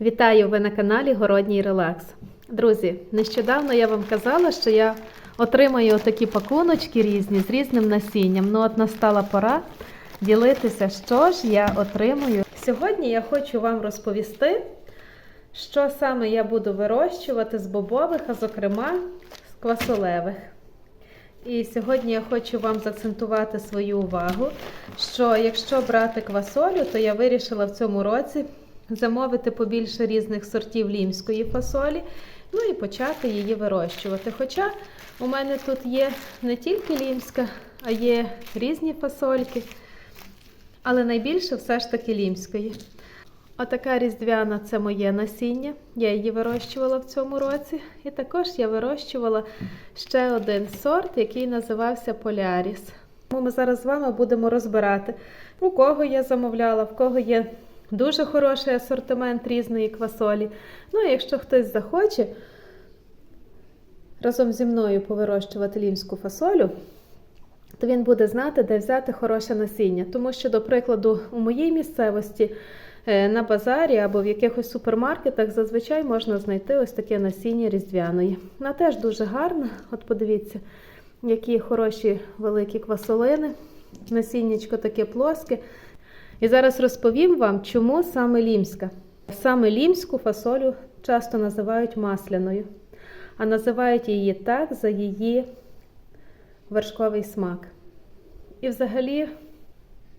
Вітаю ви на каналі Городній Релакс. Друзі, нещодавно я вам казала, що я отримаю такі пакуночки різні з різним насінням. Ну, от настала пора ділитися, що ж я отримую. Сьогодні я хочу вам розповісти, що саме я буду вирощувати з бобових, а зокрема з квасолевих. І сьогодні я хочу вам заакцентувати свою увагу, що якщо брати квасолю, то я вирішила в цьому році замовити побільше різних сортів лімської фасолі, ну і почати її вирощувати. Хоча у мене тут є не тільки лімська, а є різні фасольки, але найбільше все ж таки лімської. Отака різдвяна це моє насіння. Я її вирощувала в цьому році. І також я вирощувала ще один сорт, який називався Поляріс. Тому ми зараз з вами будемо розбирати, у кого я замовляла, в кого є дуже хороший асортимент різної квасолі. Ну, і якщо хтось захоче разом зі мною повирощувати лімську фасолю, то він буде знати, де взяти хороше насіння. Тому що, до прикладу, у моїй місцевості е, на базарі або в якихось супермаркетах зазвичай можна знайти ось таке насіння різдвяної. Вона теж дуже гарна. От подивіться, які хороші великі квасолини. Насіннячко таке плоске. І зараз розповім вам, чому саме лімська. Саме лімську фасолю часто називають масляною, а називають її так за її вершковий смак. І взагалі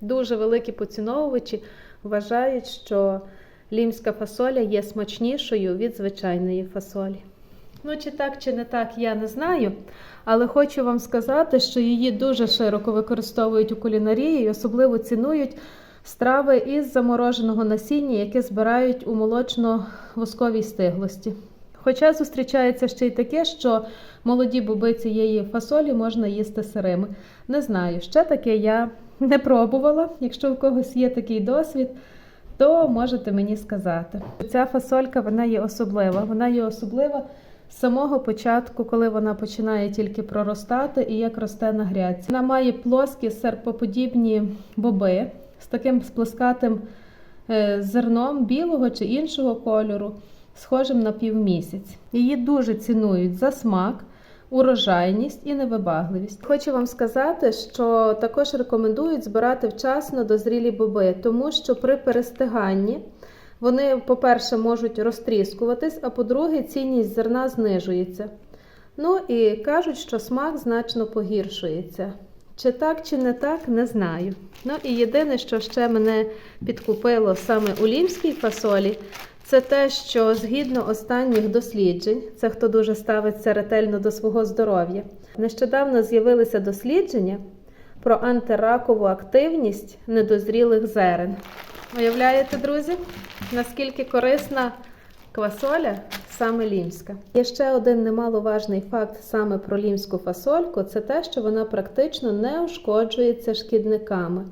дуже великі поціновувачі вважають, що лімська фасоля є смачнішою від звичайної фасолі. Ну, чи так, чи не так, я не знаю. Але хочу вам сказати, що її дуже широко використовують у кулінарії і особливо цінують страви із замороженого насіння, яке збирають у молочно-восковій стиглості. Хоча зустрічається ще й таке, що молоді боби цієї фасолі можна їсти сирими. Не знаю, ще таке я не пробувала. Якщо у когось є такий досвід, то можете мені сказати. Ця фасолька вона є особлива. Вона є особлива з самого початку, коли вона починає тільки проростати і як росте на грядці. Вона має плоскі серпоподібні боби з таким сплескатим е, зерном білого чи іншого кольору, схожим на півмісяць. Її дуже цінують за смак, урожайність і невибагливість. Хочу вам сказати, що також рекомендують збирати вчасно дозрілі боби, тому що при перестиганні вони, по-перше, можуть розтріскуватись, а по-друге, цінність зерна знижується. Ну і кажуть, що смак значно погіршується. Чи так, чи не так, не знаю. Ну і єдине, що ще мене підкупило саме у лімській фасолі, це те, що згідно останніх досліджень, це хто дуже ставиться ретельно до свого здоров'я, нещодавно з'явилися дослідження про антиракову активність недозрілих зерен. Уявляєте, друзі, наскільки корисна квасоля саме лімська. Є ще один немаловажний факт саме про лімську фасольку це те, що вона практично не ушкоджується шкідниками.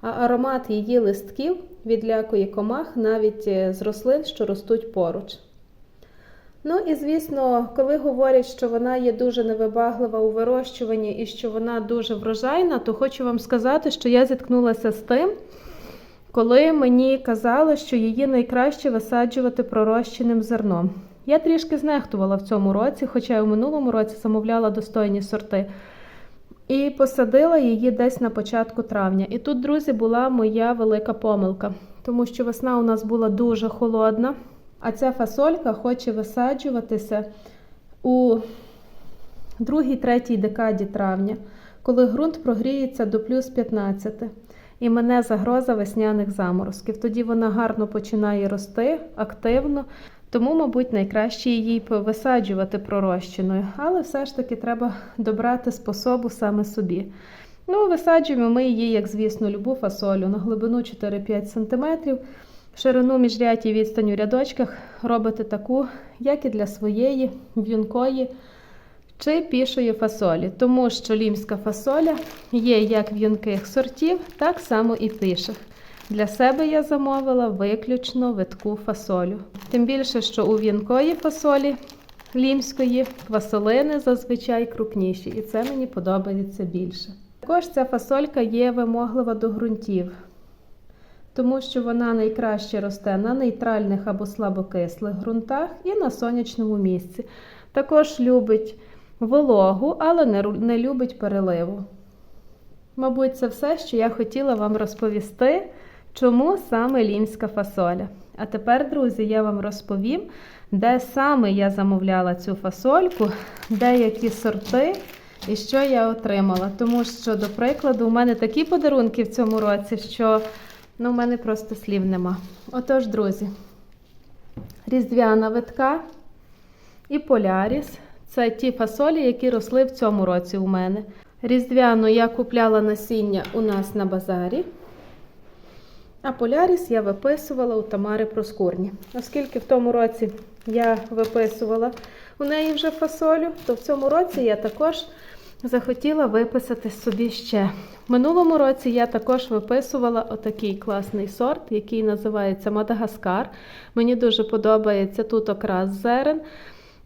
А аромат її листків відлякує комах навіть е, з рослин, що ростуть поруч. Ну і звісно, коли говорять, що вона є дуже невибаглива у вирощуванні і що вона дуже врожайна, то хочу вам сказати, що я зіткнулася з тим, коли мені казали, що її найкраще висаджувати пророщеним зерном. Я трішки знехтувала в цьому році, хоча й у минулому році замовляла достойні сорти. І посадила її десь на початку травня. І тут, друзі, була моя велика помилка, тому що весна у нас була дуже холодна, а ця фасолька хоче висаджуватися у другій-третій декаді травня, коли ґрунт прогріється до плюс 15. І мене загроза весняних заморозків. Тоді вона гарно починає рости активно, тому, мабуть, найкраще її висаджувати пророщеною. Але все ж таки треба добрати способу саме собі. Ну, висаджуємо ми її, як звісно, любу фасолю на глибину 4-5 см. Ширину міжрядь і відстань у рядочках робите таку, як і для своєї в'юнкої чи пішої фасолі, тому що лімська фасоля є як в'юнких сортів, так само і піших. Для себе я замовила виключно витку фасолю. Тим більше, що у в'юнкої фасолі лімської квасолини зазвичай крупніші, і це мені подобається більше. Також ця фасолька є вимоглива до ґрунтів. тому що вона найкраще росте на нейтральних або слабокислих ґрунтах і на сонячному місці. Також любить вологу, але не любить переливу. Мабуть, це все, що я хотіла вам розповісти, чому саме лімська фасоля. А тепер, друзі, я вам розповім, де саме я замовляла цю фасольку, деякі сорти і що я отримала. Тому що, до прикладу, у мене такі подарунки в цьому році, що ну, у мене просто слів нема. Отож, друзі, різдвяна витка і поляріс це ті фасолі, які росли в цьому році у мене. Різдвяну я купляла насіння у нас на базарі. А поляріс я виписувала у Тамари Проскурні. Оскільки в тому році я виписувала у неї вже фасолю, то в цьому році я також захотіла виписати собі ще. В минулому році я також виписувала отакий класний сорт, який називається Мадагаскар. Мені дуже подобається тут окрас зерен.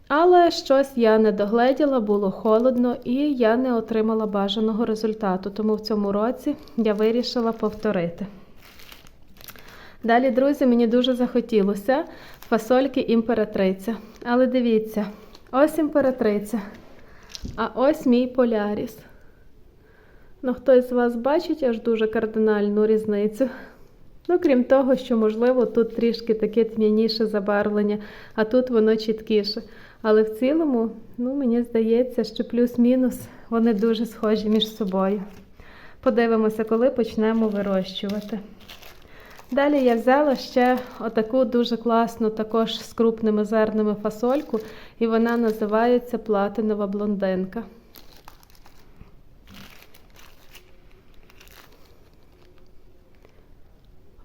Але щось я не догледіла, було холодно і я не отримала бажаного результату. Тому в цьому році я вирішила повторити. Далі, друзі, мені дуже захотілося фасольки імператриця. Але дивіться, ось імператриця, а ось мій поляріс. Ну, хтось з вас бачить аж дуже кардинальну різницю. Ну, крім того, що, можливо, тут трішки таке тьмяніше забарвлення, а тут воно чіткіше. Але в цілому, ну, мені здається, що плюс-мінус вони дуже схожі між собою. Подивимося, коли почнемо вирощувати. Далі я взяла ще отаку дуже класну, також з крупними зернами фасольку, і вона називається платинова блондинка.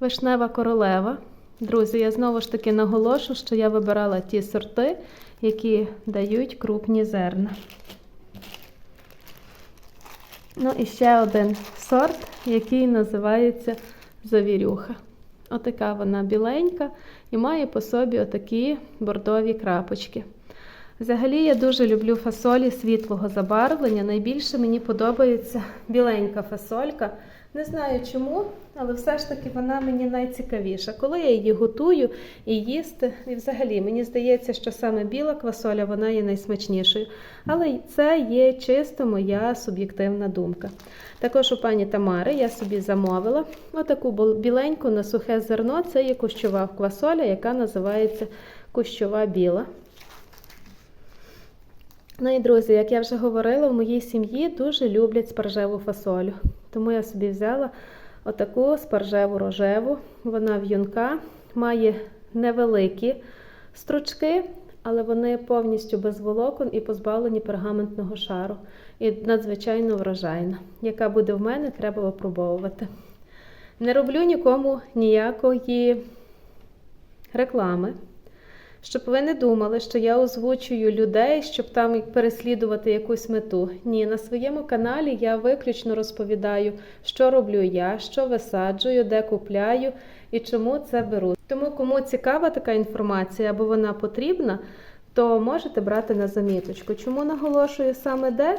Вишнева королева. Друзі, я знову ж таки наголошу, що я вибирала ті сорти, які дають крупні зерна. Ну і ще один сорт, який називається завірюха. Отака вона біленька і має по собі отакі бордові крапочки. Взагалі я дуже люблю фасолі світлого забарвлення. Найбільше мені подобається біленька фасолька. Не знаю чому, але все ж таки вона мені найцікавіша. Коли я її готую і їсти, і взагалі мені здається, що саме біла квасоля вона є найсмачнішою. Але це є чисто моя суб'єктивна думка. Також у пані Тамари я собі замовила отаку біленьку на сухе зерно. Це є кущова квасоля, яка називається кущова біла. Ну і друзі, як я вже говорила, в моїй сім'ї дуже люблять спаржеву фасолю. Тому я собі взяла отаку спаржеву рожеву. Вона в'юнка, має невеликі стручки, але вони повністю без волокон і позбавлені пергаментного шару. І надзвичайно врожайна. Яка буде в мене, треба випробовувати. Не роблю нікому ніякої реклами. Щоб ви не думали, що я озвучую людей, щоб там переслідувати якусь мету. Ні, на своєму каналі я виключно розповідаю, що роблю я, що висаджую, де купляю і чому це беру. Тому, кому цікава така інформація або вона потрібна, то можете брати на заміточку. Чому наголошую саме де?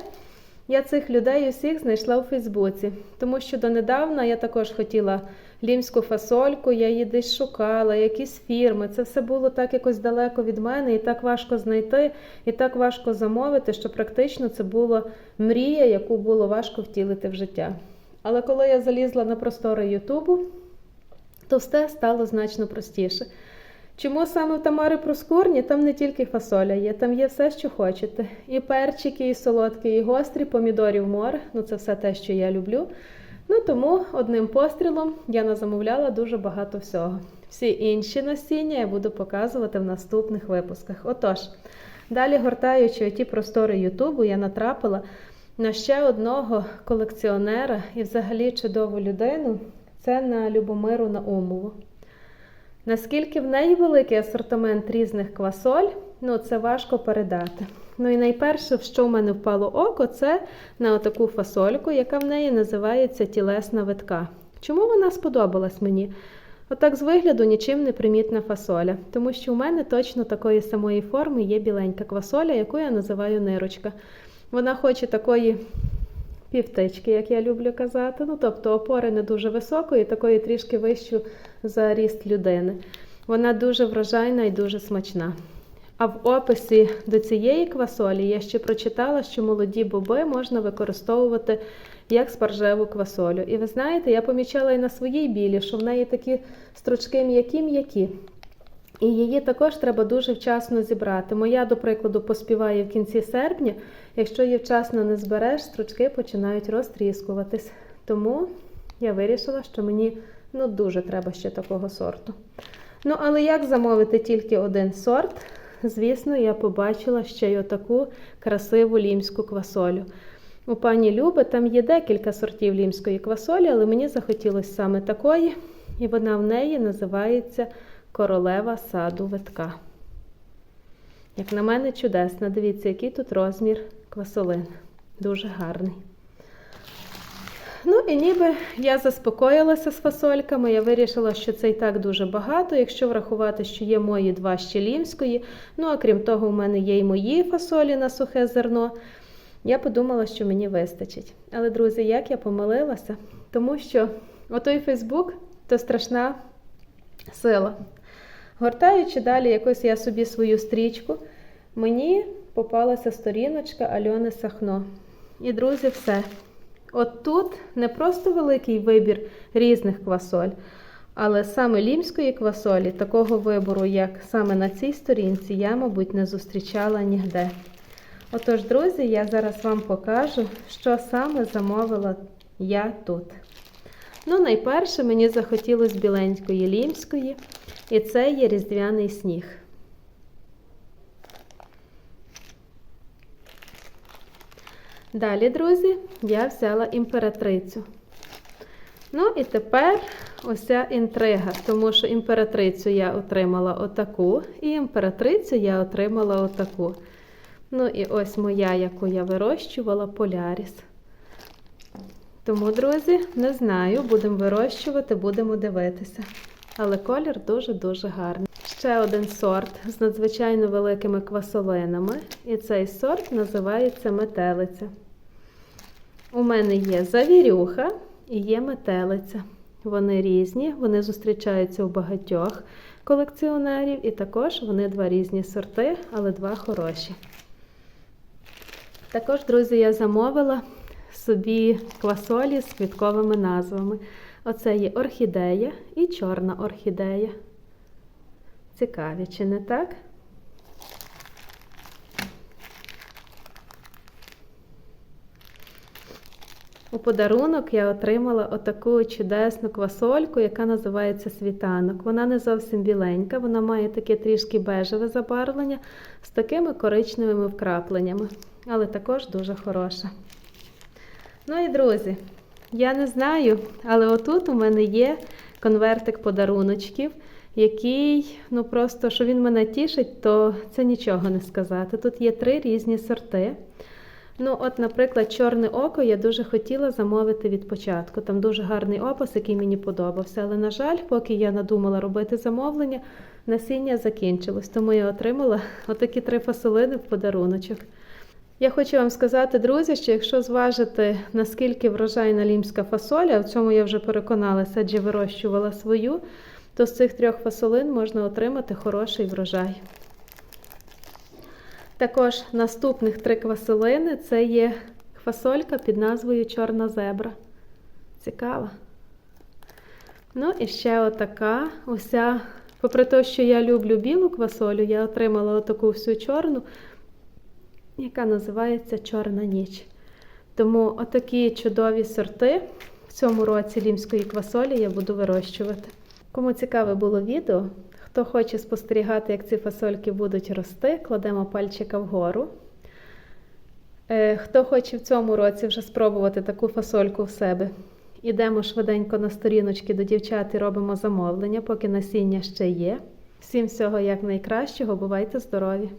Я цих людей усіх знайшла у Фейсбуці, тому що донедавна я також хотіла лімську фасольку, я її десь шукала, якісь фірми. Це все було так якось далеко від мене, і так важко знайти, і так важко замовити, що практично це була мрія, яку було важко втілити в життя. Але коли я залізла на простори Ютубу, то все стало значно простіше. Чому саме в Тамари Проскурні? Там не тільки фасоля є, там є все, що хочете. І перчики, і солодкі, і гострі, помідорів море. Ну це все те, що я люблю. Ну тому одним пострілом я назамовляла дуже багато всього. Всі інші насіння я буду показувати в наступних випусках. Отож, далі гортаючи ті простори Ютубу, я натрапила на ще одного колекціонера і взагалі чудову людину. Це на Любомиру Наумову. Наскільки в неї великий асортимент різних квасоль, ну це важко передати. Ну і найперше, в що в мене впало око, це на таку фасольку, яка в неї називається тілесна витка. Чому вона сподобалась мені? Отак з вигляду нічим не примітна фасоля, тому що у мене точно такої самої форми є біленька квасоля, яку я називаю нирочка. Вона хоче такої півтички, як я люблю казати. Ну, тобто опори не дуже високої, такої трішки вищу за ріст людини. Вона дуже врожайна і дуже смачна. А в описі до цієї квасолі я ще прочитала, що молоді боби можна використовувати як спаржеву квасолю. І ви знаєте, я помічала і на своїй білі, що в неї такі стручки м'які-м'які. І її також треба дуже вчасно зібрати. Моя, до прикладу, поспіває в кінці серпня. Якщо її вчасно не збереш, стручки починають розтріскуватись. Тому я вирішила, що мені ну, дуже треба ще такого сорту. Ну, але як замовити тільки один сорт? Звісно, я побачила ще й отаку красиву лімську квасолю. У пані Люби там є декілька сортів лімської квасолі, але мені захотілося саме такої, і вона в неї називається королева саду витка. Як на мене, чудесна. Дивіться, який тут розмір квасолин. Дуже гарний. Ну і ніби я заспокоїлася з фасольками. Я вирішила, що це і так дуже багато, якщо врахувати, що є мої два щелімської. Ну, а крім того, у мене є й мої фасолі на сухе зерно. Я подумала, що мені вистачить. Але, друзі, як я помилилася, тому що отой Фейсбук то страшна сила. Гортаючи далі якось я собі свою стрічку, мені попалася сторіночка Альони Сахно. І, друзі, все. От тут не просто великий вибір різних квасоль, але саме лімської квасолі, такого вибору, як саме на цій сторінці, я, мабуть, не зустрічала нігде. Отож, друзі, я зараз вам покажу, що саме замовила я тут. Ну, найперше мені захотілося біленької лімської, і це є різдвяний сніг. Далі, друзі, я взяла імператрицю. Ну, і тепер ося інтрига, тому що імператрицю я отримала отаку, і імператрицю я отримала отаку. Ну, і ось моя, яку я вирощувала, поляріс. Тому, друзі, не знаю, будемо вирощувати, будемо дивитися. Але колір дуже-дуже гарний. Ще один сорт з надзвичайно великими квасолинами. І цей сорт називається метелиця. У мене є завірюха і є метелиця. Вони різні, вони зустрічаються у багатьох колекціонерів, і також вони два різні сорти, але два хороші. Також, друзі, я замовила собі квасолі з квітковими назвами. Оце є орхідея і чорна орхідея. Цікаві, чи не так? У подарунок я отримала отаку чудесну квасольку, яка називається світанок. Вона не зовсім біленька, вона має таке трішки бежеве забарвлення з такими коричневими вкрапленнями, але також дуже хороша. Ну і друзі, я не знаю, але отут у мене є конвертик подаруночків, який, ну просто, що він мене тішить, то це нічого не сказати. Тут є три різні сорти. Ну, от, наприклад, чорне око я дуже хотіла замовити від початку. Там дуже гарний опис, який мені подобався. Але, на жаль, поки я надумала робити замовлення, насіння закінчилось. Тому я отримала отакі три фасолини в подаруночок. Я хочу вам сказати, друзі, що якщо зважити, наскільки врожайна лімська фасоля, в цьому я вже переконалася, адже вирощувала свою, то з цих трьох фасолин можна отримати хороший врожай. Також наступних три квасолини це є фасолька під назвою Чорна зебра. Цікава. Ну і ще отака. Уся, попри те, що я люблю білу квасолю, я отримала отаку всю чорну, яка називається Чорна ніч. Тому отакі чудові сорти в цьому році лімської квасолі я буду вирощувати. Кому цікаве було відео, Хто хоче спостерігати, як ці фасольки будуть рости, кладемо пальчика вгору. Е, хто хоче в цьому році вже спробувати таку фасольку в себе, ідемо швиденько на сторіночки до дівчат і робимо замовлення, поки насіння ще є. Всім всього як найкращого, бувайте здорові!